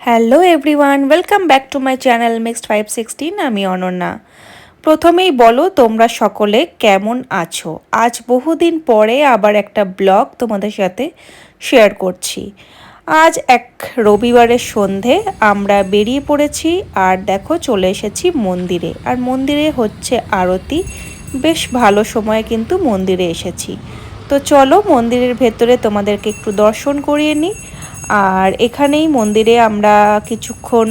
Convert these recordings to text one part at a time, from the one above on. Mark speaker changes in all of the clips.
Speaker 1: Hello everyone welcome back to my channel mixed five sixteen আমি অনন্যা। প্রথমেই বলো তোমরা সকলে কেমন আছো? আজ বহুদিন পরে আবার একটা ব্লগ তোমাদের সাথে শেয়ার করছি। আজ এক রবিবারের সন্ধে আমরা বেরিয়ে পড়েছি আর দেখো চলে এসেছি মন্দিরে। আর মন্দিরে হচ্ছে আরতি। বেশ ভালো সময়ে কিন্তু মন্দিরে এসেছি। তো চলো মন্দিরের ভেতরে তোমাদেরকে একটু দর্শন করিয়ে নিই। আর এখানেই মন্দিরে আমরা কিছুক্ষণ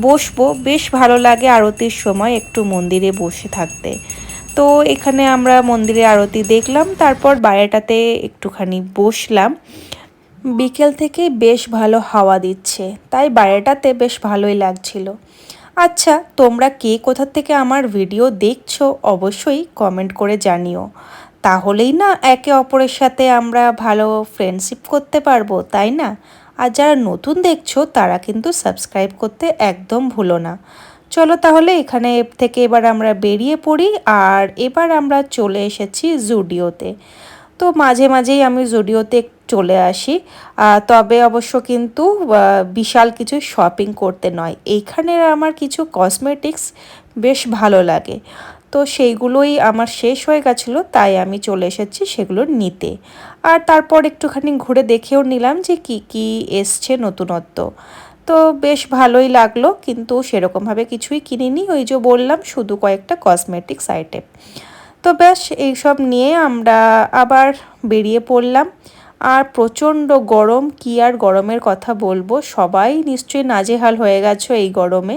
Speaker 1: বসবো। বেশ ভালো লাগে আরতির সময় একটু মন্দিরে বসে থাকতে। তো এখানে আমরা মন্দিরে আরতি দেখলাম, তারপর বাইরেটাতে একটুখানি বসলাম। বিকেল থেকে বেশ ভালো হাওয়া দিচ্ছে, তাই বাইরেটাতে বেশ ভালোই লাগছিল। আচ্ছা তোমরা কে কোথা থেকে আমার ভিডিও দেখছ অবশ্যই কমেন্ট করে জানিও। তাহলেই না একে অপরের সাথে আমরা ভালো ফ্রেন্ডশিপ করতে পারব, তাই না? আর যারা নতুন দেখছ, তারা কিন্তু সাবস্ক্রাইব করতে একদম ভুলো না। চলো তাহলে এখানে থেকে এবার আমরা বেরিয়ে পড়ি আর এবার আমরা চলে এসেছি জুডিওতে। তো মাঝে মাঝেই আমি জুডিওতে চলে আসি তবে অবশ্য কিন্তু বিশাল কিছু শপিং করতে নয়। এইখানে আমার কিছু কসমেটিক্স বেশ ভালো লাগে। তো সেইগুলোই আমার শেষ হয়ে গেছিল, তাই আমি চলে এসেছি সেগুলো নিতে। আর তারপর একটুখানি ঘুরে দেখেও নিলাম যে কি কি এসছে নতুনত্ব। তো বেশ ভালোই লাগল, কিন্তু সেরকমভাবে কিছুই কিনিনি, ওই যে বললাম শুধু কয়েকটা কসমেটিক্স আইটেম তো ব্যাস, এইসব নিয়ে আমরা আবার বেরিয়ে পড়লাম। আর প্রচণ্ড গরম, কি আর গরমের কথা বলব, সবাই নিশ্চয়ই নাজেহাল হয়ে গেছো এই গরমে।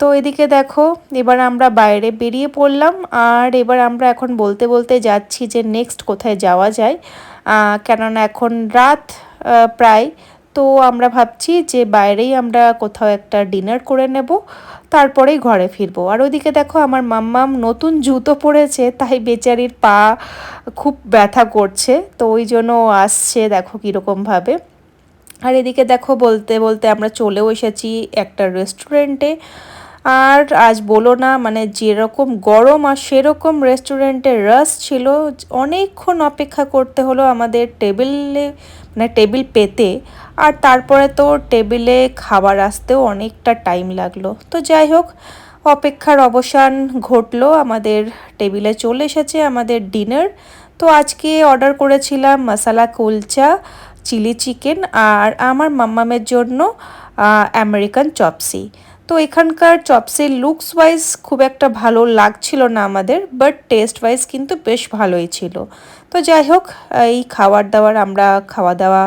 Speaker 1: তো এদিকে দেখো, এবার আমরা বাইরে বেরিয়ে পড়লাম আর এবার আমরা এখন বলতে বলতে যাচ্ছি যে নেক্সট কোথায় যাওয়া যায়। কেননা এখন রাত প্রায়। তো আমরা ভাবছি যে বাইরেই আমরা কোথাও একটা ডিনার করে নেব, তারপরেই ঘরে ফিরবো। আর ওইদিকে দেখো আমার মাম্মাম নতুন জুতো পরেছে, তাই বেচারির পা খুব ব্যথা করছে। তো ওই জন্য আসছে দেখো কীরকমভাবে। আর এদিকে দেখো বলতে বলতে আমরা চলেও এসেছি একটা রেস্টুরেন্টে আর আজ বলো না মানে যেরকম গরম আর সেরকম রেস্টুরেন্টের রাস ছিল, অনেকক্ষণ অপেক্ষা করতে হলো আমাদের টেবিলে মানে টেবিল পেতে। আর তারপরে তো টেবিলে খাবার আসতেও অনেকটা টাইম লাগল। তো যাই হোক, অপেক্ষার অবসান ঘটলো, আমাদের টেবিলে চলে এসেছে আমাদের ডিনার তো আজকে অর্ডার করেছিলাম মশালা কুলচা চিলি চিকেন আর আমার মাম্মামের জন্য আমেরিকান চপসি তো এখানকার চপসের লুকস ওয়াইজ খুব একটা ভালো লাগছিল না আমাদের বাট টেস্ট ওয়াইজ কিন্তু বেশ ভালোই ছিল। তো যাই হোক, এই খাওয়ার দাওয়ার আমরা খাওয়া দাওয়া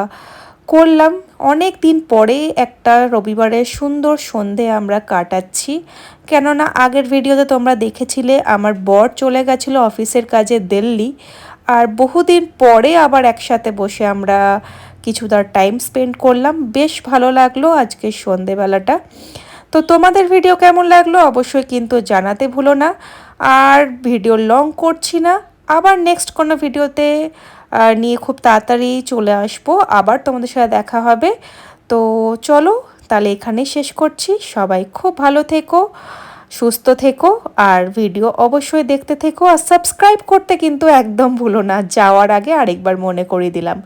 Speaker 1: করলাম। অনেক দিন পরে একটা রবিবারের সুন্দর সন্ধে আমরা কাটাচ্ছি। কেননা আগের ভিডিওতে তোমরা দেখেছিলে, আমার বর চলে গেছিল অফিসের কাজে দিল্লি। আর বহুদিন পরে আবার একসাথে বসে আমরা কিছু তার টাইম স্পেন্ড করলাম। বেশ ভালো লাগল আজকে সন্ধেবেলাটা। তো তোমাদের ভিডিও কেমন লাগল অবশ্যই কিন্তু জানাতে ভুলো না। আর ভিডিও লং করছি না। আবার নেক্সট কোনো ভিডিওতে নিয়ে খুব তাড়াতাড়ি চলে আসব। আবার তোমাদের সাথে দেখা হবে। তো চলো, তাহলে এখানেই শেষ করছি। সবাই খুব ভালো থেকো, সুস্থ থেকো, আর ভিডিও অবশ্যই দেখতে থেকো। আর সাবস্ক্রাইব করতে কিন্তু একদম ভুলো না। যাওয়ার আগে আরেকবার মনে করিয়ে দিলাম।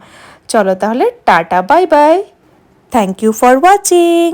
Speaker 1: চলো তাহলে tata bye bye thank you for watching